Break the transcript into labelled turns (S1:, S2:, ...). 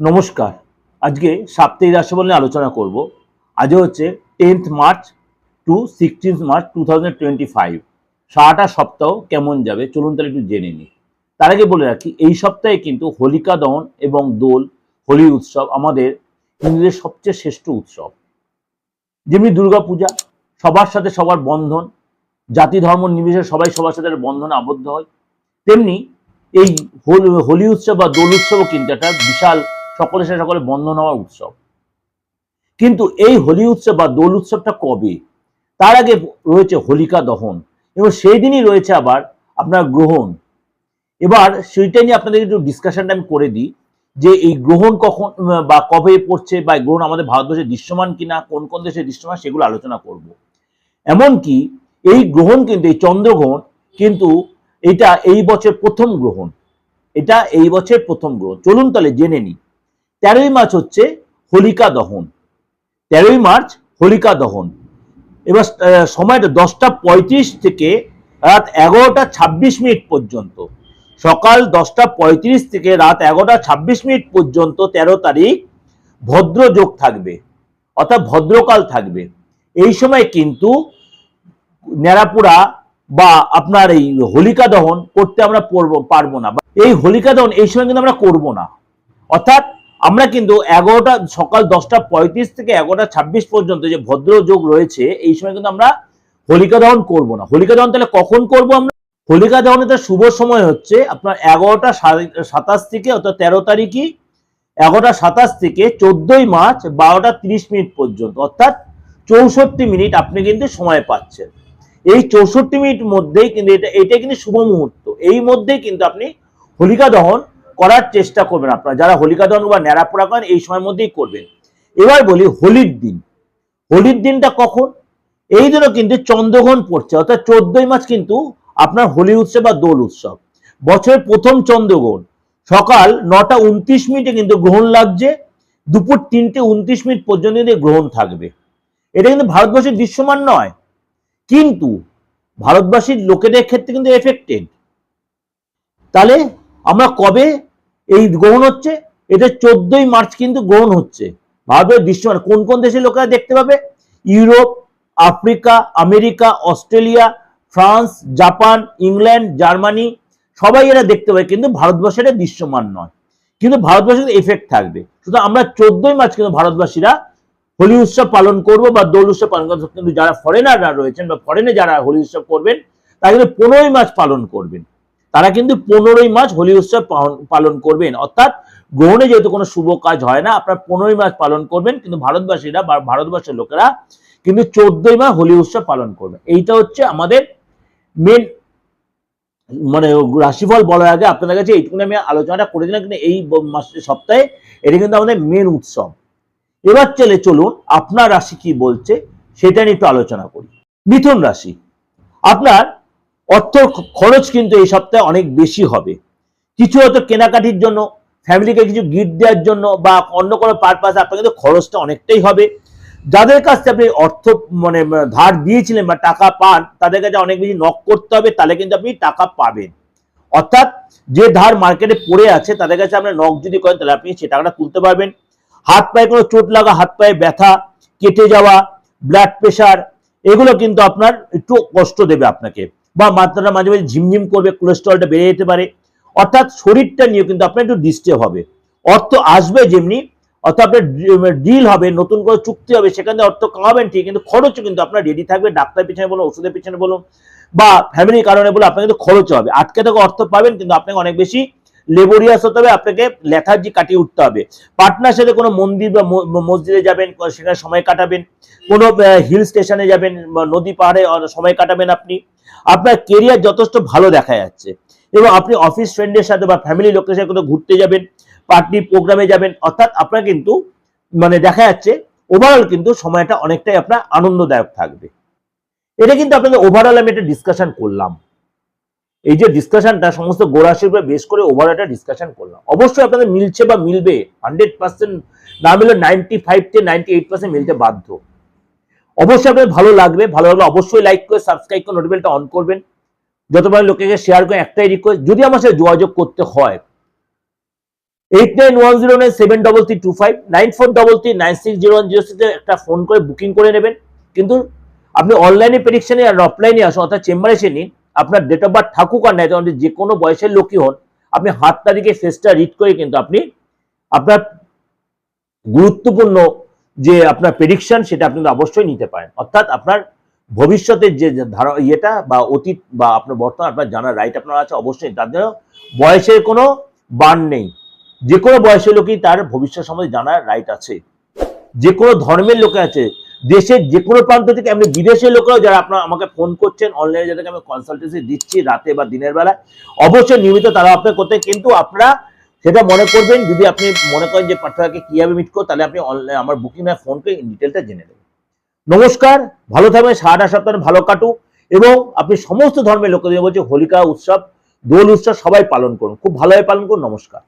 S1: নমস্কার। আজকে সাপ্তাহিক রাশিফল নিয়ে আলোচনা করব। আজ হচ্ছে tenth March to sixteenth March two thousand twenty five. সারাটা সপ্তাহ কেমন যাবে? চলুন তাহলে একটু জেনে নিই। তার আগে বলে রাখি, এই সপ্তাহে কিন্তু হোলিকা দহন এবং দোল, হোলি উৎসব আমাদের হিন্দুদের সবচেয়ে শ্রেষ্ঠ উৎসব। যেমনি দুর্গাপূজা, সবার সাথে সবার বন্ধন, জাতি ধর্ম নির্বিশেষে সবাই সবার সাথে বন্ধনে আবদ্ধ হয়, তেমনি এই হোলি উৎসব বা দোল উৎসবও কিন্তু একটা বিশাল সকলের সাথে সকলে বন্ধ হওয়ার উৎসব। কিন্তু এই হোলি উৎসব বা দোল উৎসবটা কবে? তার আগে রয়েছে হোলিকা দহন এবং সেই দিনই রয়েছে আবার আপনার গ্রহণ। এবার সেইটা নিয়ে আপনাদের একটু ডিসকাশনটা আমি করে দিই যে এই গ্রহণ কখন বা কবে পড়ছে বা গ্রহণ আমাদের ভারতবর্ষে দৃশ্যমান কিনা, কোন কোন দেশে দৃশ্যমান সেগুলো আলোচনা করব। এমনকি এই গ্রহণ কিন্তু, এই চন্দ্রগ্রহণ কিন্তু এটা এই বছর প্রথম গ্রহণ। এটা এই বছর প্রথম গ্রহণ। চলুন তাহলে জেনে নিই। তেরোই মার্চ হচ্ছে হোলিকা দহন। তেরোই মার্চ হোলিকা দহন। এবার সময়টা দশটা পঁয়ত্রিশ থেকে রাত এগারোটা ছাব্বিশ মিনিট পর্যন্ত। সকাল দশটা পঁয়ত্রিশ থেকে রাত এগারোটা ছাব্বিশ মিনিট পর্যন্ত তেরো তারিখ ভদ্র যোগ থাকবে, অর্থাৎ ভদ্রকাল থাকবে। এই সময় কিন্তু ন্যাড়াপুরা বা আপনার এই হোলিকা দহন করতে আমরা পারব না। এই হোলিকা দহন এই সময় কিন্তু আমরা করব না। অর্থাৎ আমরা কিন্তু এগারোটা, সকাল দশটা পঁয়ত্রিশ থেকে এগারোটা ছাব্বিশ পর্যন্ত যে ভদ্র যোগ রয়েছে, এই সময় কিন্তু আমরা হোলিকা দহন করব না। হোলিকা দহন তাহলে কখন করব আমরা? হোলিকা দহনের শুভ সময় হচ্ছে আপনার এগারোটা সাতাশ থেকে, অর্থাৎ তেরো তারিখই, এগারোটা সাতাশ থেকে চোদ্দই মার্চ, বারোটা তিরিশ মিনিট পর্যন্ত, অর্থাৎ চৌষট্টি মিনিট আপনি কিন্তু সময় পাচ্ছেন। এই চৌষট্টি মিনিট মধ্যেই কিন্তু এটা এটা কিন্তু শুভ মুহূর্ত। এই মধ্যেই কিন্তু আপনি হোলিকা দহন করার চেষ্টা করবেন আপনারা। যারা হোলিকা দহন বা ন্যাড়াপোড়া করেন এই সময়ের মধ্যেই করবেন। এবার বলি হোলির দিন। হোলির দিনটা কখন? এই দিনও কিন্তু চন্দ্রগ্রহণ পড়ছে, অর্থাৎ চোদ্দই মাস কিন্তু আপনার হোলি উৎসব বা দোল উৎসব। বছরের প্রথম চন্দ্রগ্রহণ। সকাল নটা উনত্রিশ মিনিটে কিন্তু গ্রহণ লাগছে, দুপুর তিনটে উনত্রিশ মিনিট পর্যন্ত গ্রহণ থাকবে। এটা কিন্তু ভারতবর্ষের দৃশ্যমান নয়। কিন্তু ভারতবাসীর লোকেদের ক্ষেত্রে কিন্তু এফেক্টেড তাহলে আমরা কবে এই গ্রহণ হচ্ছে এটা চোদ্দই মার্চ কিন্তু গ্রহণ হচ্ছে। ভারতের দৃশ্যমান কোন কোন দেশের লোকেরা দেখতে পাবে? Europe, Africa, America, Australia, France, Japan, England, Germany, সবাই এরা দেখতে পাবে, কিন্তু ভারতবর্ষের দৃশ্যমান নয়। কিন্তু ভারতবর্ষের এফেক্ট থাকবে। সুতরাং আমরা চোদ্দই মার্চ কিন্তু ভারতবাসীরা হোলি উৎসব পালন করব বা দোল উৎসব পালন করব। কিন্তু যারা ফরেনাররা রয়েছেন বা ফরেনে যারা হোলি উৎসব করবেন, তারা কিন্তু পনেরোই মার্চ পালন করবেন। তারা কিন্তু পনেরোই মার্চ হোলি উৎসব পালন- করবেন। অর্থাৎ গ্রহণে যেহেতু কোনো শুভ কাজ হয় না, আপনার পনেরোই মার্চ পালন করবেন, কিন্তু ভারতবাসীরা বা ভারতবর্ষের লোকেরা কিন্তু চোদ্দই মার্চ হোলি উৎসব পালন করবে এইটা হচ্ছে আমাদের মেন মানে রাশিফল বলার আগে আপনাদের কাছে এইটুকুনি আমি আলোচনাটা করে দিলাম, কিন্তু এই মাসের সপ্তাহে এটা কিন্তু আমাদের মেন উৎসব। এবার চলে চলুন, আপনার রাশি কি বলছে, সেটা নিয়ে একটু আলোচনা করি। মিথুন রাশি। আপনার অর্থ খরচ কিন্তু এই সপ্তাহে অনেক বেশি হবে। কিছু হয়তো কেনাকাটির জন্য ফ্যামিলিকে কিছু গিফট দেওয়ার জন্য বা অন্য কোনো পারপাস আপনার কিন্তু খরচটা অনেকটাই হবে। যাদের কাছ থেকে আপনি অর্থ মানে ধার দিয়েছিলেন বা টাকা পান, তাদের কাছে অনেক বেশি নক করতে হবে, তাহলে কিন্তু আপনি টাকা পাবেন। অর্থাৎ যে ধার মার্কেটে পড়ে আছে, তাদের কাছে আপনার নক যদি করেন, তাহলে আপনি সে টাকাটা তুলতে পারবেন। হাত পায়ে কোনো চোট লাগা, হাত পায়ে ব্যথা, কেটে যাওয়া ব্লাড প্রেশার এগুলো কিন্তু আপনার একটু কষ্ট দেবে আপনাকে। বা মাত্রাটা মাঝে মাঝে ঝিমঝিম করবে কোলেস্ট্রলটা বেড়ে যেতে পারে। অর্থাৎ শরীরটা নিয়ে কিন্তু আপনার একটু ডিস্টার্ব হবে। অর্থ আসবে যেমনি, অর্থাৎ আপনার ডিল হবে, নতুন করে চুক্তি হবে, সেখানে অর্থ কামাবেন ঠিক কিন্তু খরচও কিন্তু আপনার রেডি থাকবে ডাক্তার পিছনে বলুন, ওষুধের পিছনে বলুন, বা ফ্যামিলির কারণে বলে আপনার কিন্তু খরচ হবে। আটকে থাকে অর্থ পাবেন, কিন্তু আপনাকে অনেক বেশি লেবোরিয়াস হতে হবে, আপনাকে লেথার্জি কাটিয়ে উঠতে হবে। পার্টনার সাথে কোনো মন্দির বা মসজিদে যাবেন সেখানে সময় কাটাবেন। কোনো হিল স্টেশনে যাবেন নদী পাহাড়ে সময় কাটাবেন আপনি। আপনার কেরিয়ার যথেষ্ট ভালো দেখা যাচ্ছে। এবং আপনি অফিস ফ্রেন্ডের সাথে বা ফ্যামিলি লোকের সাথে কোথাও ঘুরতে যাবেন পার্টি প্রোগ্রামে যাবেন, অর্থাৎ আপনার কিন্তু মানে দেখা যাচ্ছে ওভারঅল কিন্তু সময়টা অনেকটাই আপনার আনন্দদায়ক থাকবে। এটা কিন্তু আপনাদের ওভারঅল আমি একটা ডিসকাশন করলাম। এই যে ডিসকাশনটা সমস্ত গোড়াশির উপরে বেশ করে ওভার একটা ডিসকাশন করলাম। অবশ্যই আপনাদের মিলছে বা মিলবে হান্ড্রেড পার্সেন্ট না মিলে নাইনটি ফাইভ থেকে নাইনটি এইট পার্সেন্ট মিলতে বাধ্য। অবশ্যই আপনাদের ভালো লাগবে, ভালো লাগলে অবশ্যই লাইক করে সাবস্ক্রাইব করে নোটিফিকেশনটা অন করবেন। যত পারেন লোকেকে শেয়ার করে, একটাই রিকোয়েস্ট যদি আমার সাথে যোগাযোগ করতে হয় eight nine one zero nine seven double three two five nine four double three nine six zero one zero সিক্সে একটা ফোন করে বুকিং করে নেবেন। কিন্তু আপনি অনলাইনে প্রেডিকশনে আর অফলাইনে আসুন, অর্থাৎ চেম্বারে এসে নিন আপনার ডেট অফ বার্থ থাকুক আর তখন যে কোনো বয়সের লোকই হন, আপনি হাত তারিখে ফেসটা রিড করে কিন্তু আপনি আপনার গুরুত্বপূর্ণ যে আপনার প্রেডিকশন সেটা আপনি অবশ্যই নিতে পারেন। অর্থাৎ আপনার ভবিষ্যতের যে ধারা ইয়েটা বা অতীত বা আপনার বর্তমান আপনার জানার রাইট আপনার আছে অবশ্যই, তার জন্য বয়সের কোনো বান নেই। যে কোনো বয়সের লোকই তার ভবিষ্যৎ সম্বন্ধে জানার রাইট আছে। যে কোনো ধর্মের লোকে আছে দেশের যে কোনো প্রান্ত থেকে আপনি বিদেশের লোকেরাও যারা আপনার আমাকে ফোন করছেন অনলাইনে যাদেরকে আমি কনসালটেন্সি দিচ্ছি রাতে বা দিনের বেলায়, অবশ্যই নিয়মিত তারা আপনার করতে কিন্তু আপনারা সেটা মনে করবেন, যদি আপনি মনে করেন যে পার্থক্যকে কীভাবে মিট করো তাহলে আপনি অনলাইন আমার বুকিং না ফোন করে ডিটেলটা জেনে নেবেন। নমস্কার, ভালো থাকবেন, সারাটা সপ্তাহে ভালো কাটুক, এবং আপনি সমস্ত ধর্মের লোকদের বলছি, হোলিকা উৎসব, দোল উৎসব সবাই পালন করুন। খুব ভালোভাবে পালন করুন, নমস্কার।